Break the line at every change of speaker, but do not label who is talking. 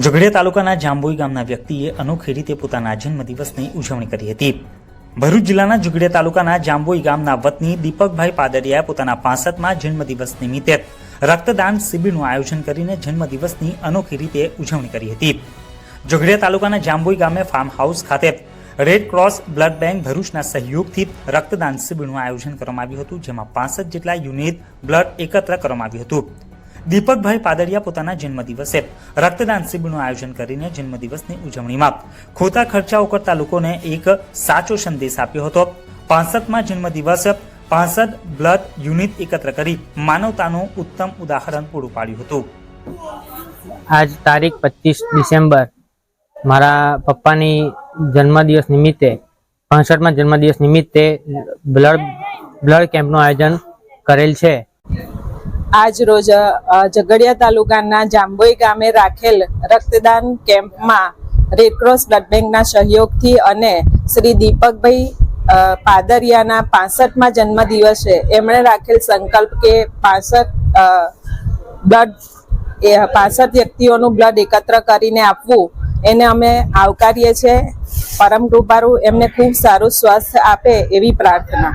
ઝઘડિયા તાલુકાના જાંબોઈ ગામના વ્યક્તિએ અનોખી રીતે પોતાના જન્મદિવસની ઉજવણી કરી હતી. ભરૂચ જિલ્લાના ઝઘડિયા તાલુકાના જાંબોઈ ગામના વતની દીપકભાઈ પાદરિયાએ પોતાના પાસઠમાં જન્મદિવસ નિમિત્તે રક્તદાન શિબિરનું આયોજન કરીને જન્મદિવસની અનોખી રીતે ઉજવણી કરી હતી. ઝઘડિયા તાલુકાના જાંબોઈ ગામે ફાર્મ હાઉસ ખાતે રેડ ક્રોસ બ્લડ બેંક ભરૂચના સહયોગથી રક્તદાન શિબિરનું આયોજન કરવામાં આવ્યું હતું, જેમાં પાસઠ જેટલા યુનિટ બ્લડ એકત્ર કરવામાં આવ્યું હતું. દીપકભાઈ પાદરિયા પોતાના જન્મદિવસે રક્તદાન શિબિરનું આયોજન કરીને જન્મદિવસની ઉજવણીમાં ખોટા ખર્ચાઓ કરતા લોકોને એક સાચો સંદેશ આપ્યો હતો. પાસઠમાં જન્મદિવસ પાસઠ બ્લડ યુનિટ એકત્ર કરી માનવતાનું ઉત્તમ ઉદાહરણ પૂરું પાડ્યું હતું.
આજ તારીખ પચીસ ડિસેમ્બર મારા પપ્પાની જન્મદિવસ નિમિત્તે, પાસઠમાં જન્મદિવસ નિમિત્તે બ્લડ બ્લડ કેમ્પનું આયોજન કરેલ છે.
આજ રોજ ઝઘડિયા તાલુકાના જાંબોઈ ગામે રાખેલ રક્તદાન કેમ્પમાં રેડક્રોસ બ્લડ બેંકના સહયોગથી અને શ્રી દીપકભાઈ પાદરિયાના પાસઠમાં જન્મદિવસે એમણે રાખેલ સંકલ્પ કે પાસઠ બ્લડ એ, પાસઠ વ્યક્તિઓનું બ્લડ એકત્ર કરીને આપવું, એને અમે આવકારીએ છીએ. પરમ કૃપારું, એમને ખૂબ સારું સ્વાસ્થ્ય આપે એવી પ્રાર્થના.